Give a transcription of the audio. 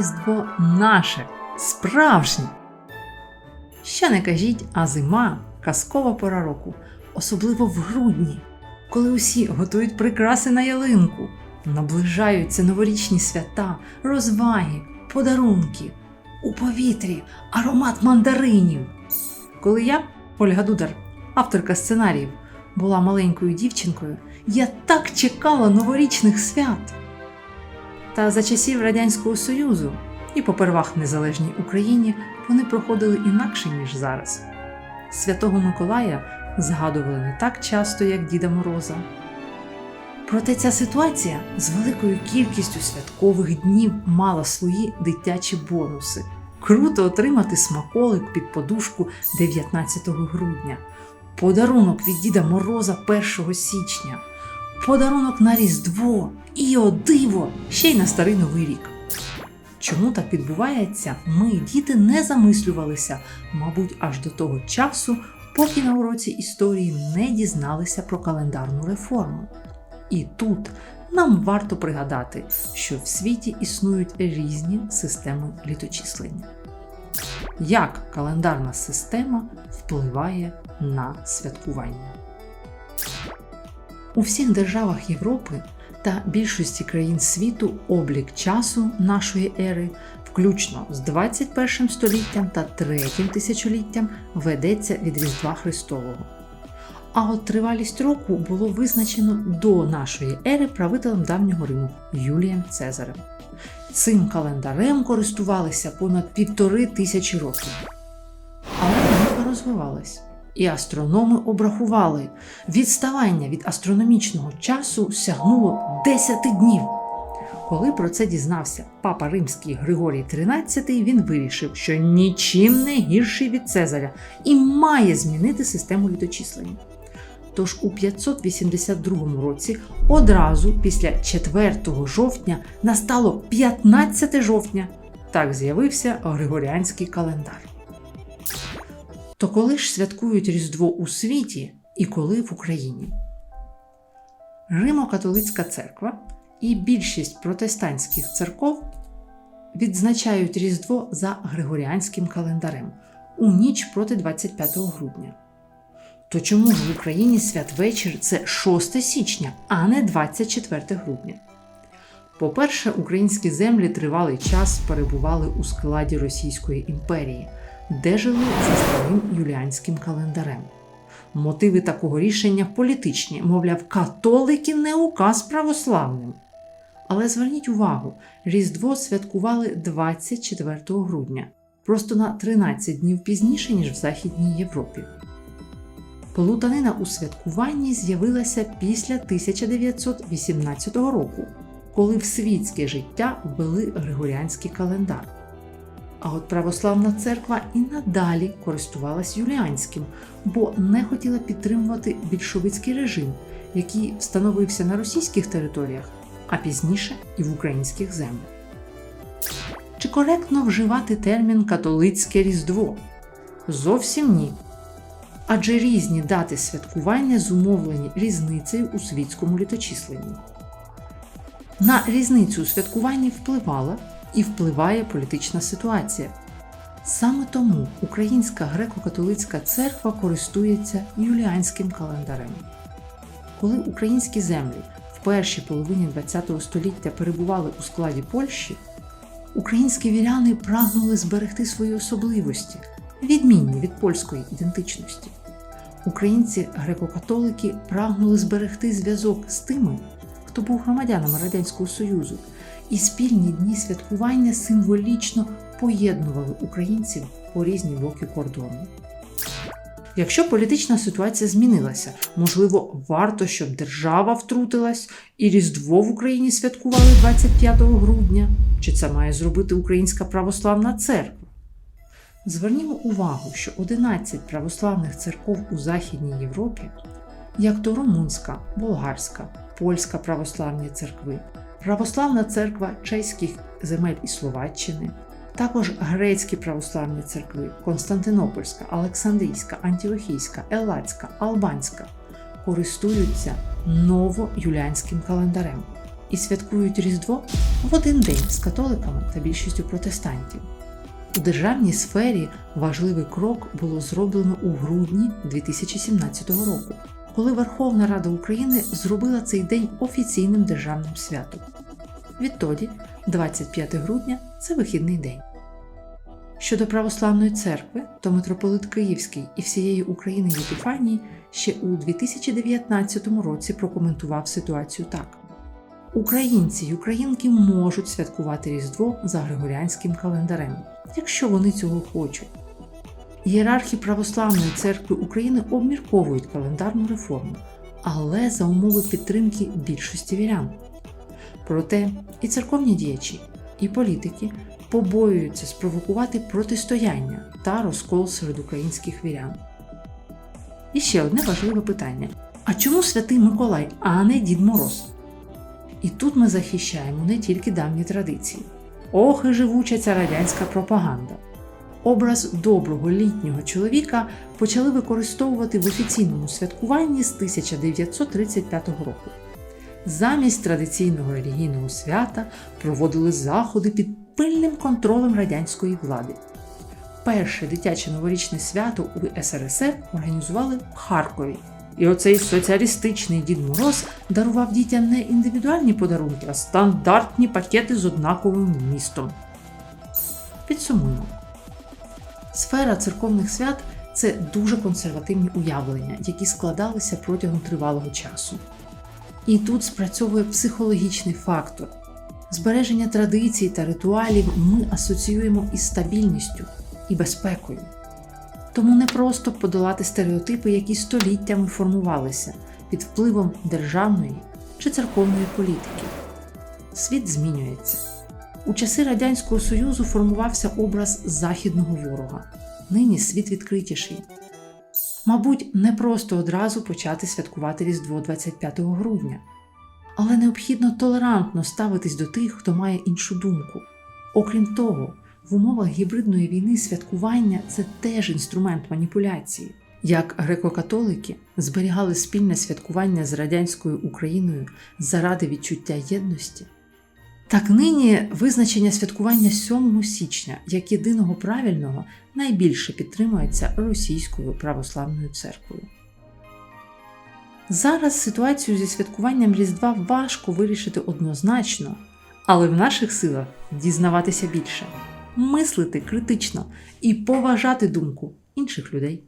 Різдво наше, справжнє. Що не кажіть, а зима казкова пора року, особливо в грудні, коли усі готують прикраси на ялинку, наближаються новорічні свята, розваги, подарунки, у повітрі аромат мандаринів. Коли я, Ольга Дудар, авторка сценаріїв, була маленькою дівчинкою, я так чекала новорічних свят. Та за часів Радянського Союзу і попервах в незалежній Україні вони проходили інакше, ніж зараз. Святого Миколая згадували не так часто, як Діда Мороза. Проте ця ситуація з великою кількістю святкових днів мала свої дитячі бонуси. Круто отримати смаколик під подушку 19 грудня, подарунок від Діда Мороза 1 січня, подарунок на Різдво і о диво ще й на старий новий рік. Чому так відбувається, ми, діти, не замислювалися, мабуть, аж до того часу, поки на уроці історії не дізналися про календарну реформу. І тут нам варто пригадати, що в світі існують різні системи літочислення. Як календарна система впливає на святкування? У всіх державах Європи та більшості країн світу облік часу нашої ери, включно з 21 століттям та третім тисячоліттям, ведеться від Різдва Христового. А от тривалість року було визначено до нашої ери правителем давнього Риму Юлієм Цезарем. Цим календарем користувалися понад півтори тисячі років. Але наука розвивалась, і астрономи обрахували, відставання від астрономічного часу сягнуло 10 днів. Коли про це дізнався папа римський Григорій XIII, він вирішив, що нічим не гірший від Цезаря і має змінити систему літочислення. Тож у 582 році, одразу після 4 жовтня, настало 15 жовтня. Так з'явився Григоріанський календар. То коли ж святкують Різдво у світі і коли в Україні? Римо-католицька церква і більшість протестантських церков відзначають Різдво за Григоріанським календарем у ніч проти 25 грудня. То чому ж в Україні святвечір це 6 січня, а не 24 грудня? По-перше, українські землі тривалий час перебували у складі Російської імперії, де жили за старим юліанським календарем. Мотиви такого рішення політичні, мовляв, католики не указ православним. Але зверніть увагу, Різдво святкували 24 грудня, просто на 13 днів пізніше, ніж в Західній Європі. Плутанина у святкуванні з'явилася після 1918 року, коли в світське життя ввели Григоріанський календар. А от православна церква і надалі користувалась юліанським, бо не хотіла підтримувати більшовицький режим, який встановився на російських територіях, а пізніше і в українських землях. Чи коректно вживати термін католицьке Різдво? Зовсім ні. Адже різні дати святкування зумовлені різницею у світському літочисленні. На різницю у святкуванні впливала і впливає політична ситуація. Саме тому Українська греко-католицька церква користується юліанським календарем. Коли українські землі в першій половині ХХ століття перебували у складі Польщі, українські віряни прагнули зберегти свої особливості, відмінні від польської ідентичності. Українці греко-католики прагнули зберегти зв'язок з тими, хто був громадянами Радянського Союзу, і спільні дні святкування символічно поєднували українців по різні боки кордону. Якщо політична ситуація змінилася, можливо, варто, щоб держава втрутилась і Різдво в Україні святкували 25 грудня, чи це має зробити Українська православна церква? Звернімо увагу, що 11 православних церков у Західній Європі, як то румунська, болгарська, польська православні церкви, православна церква чеських земель і Словаччини, також грецькі православні церкви Константинопольська, Олександрійська, Антіохійська, Елацька, Албанська користуються новоюліанським календарем. і святкують Різдво в один день з католиками та більшістю протестантів. У державній сфері важливий крок було зроблено у грудні 2017 року, коли Верховна Рада України зробила цей день офіційним державним святом. Відтоді, 25 грудня це вихідний день. Щодо православної церкви, то митрополит Київський і всієї України Єпіфанії ще у 2019 році прокоментував ситуацію так: Українці й українки можуть святкувати Різдво за григоріанським календарем, якщо вони цього хочуть. Ієрархи Православної церкви України обмірковують календарну реформу, але за умови підтримки більшості вірян. Проте і церковні діячі, і політики побоюються спровокувати протистояння та розкол серед українських вірян. І ще одне важливе питання: а чому святий Миколай, а не Дід Мороз? І тут ми захищаємо не тільки давні традиції. Ох, і живуча ця радянська пропаганда. Образ доброго літнього чоловіка почали використовувати в офіційному святкуванні з 1935 року. Замість традиційного релігійного свята проводили заходи під пильним контролем радянської влади. Перше дитяче новорічне свято у СРСР організували в Харкові. І оцей соціалістичний Дід Мороз дарував дітям не індивідуальні подарунки, а стандартні пакети з однаковим містом. Підсумуємо. Сфера церковних свят це дуже консервативні уявлення, які складалися протягом тривалого часу. І тут спрацьовує психологічний фактор. Збереження традицій та ритуалів ми асоціюємо із стабільністю і безпекою. Тому не просто подолати стереотипи, які століттями формувалися під впливом державної чи церковної політики. Світ змінюється. У часи Радянського Союзу формувався образ західного ворога. Нині світ відкритіший. Мабуть, не просто одразу почати святкувати Різдво 25 грудня, але необхідно толерантно ставитись до тих, хто має іншу думку. Окрім того, в умовах гібридної війни святкування це теж інструмент маніпуляції. Як греко-католики зберігали спільне святкування з радянською Україною заради відчуття єдності, так нині визначення святкування 7 січня як єдиного правильного найбільше підтримується Російською православною церквою. Зараз ситуацію зі святкуванням Різдва важко вирішити однозначно, але в наших силах дізнаватися більше, мислити критично і поважати думку інших людей.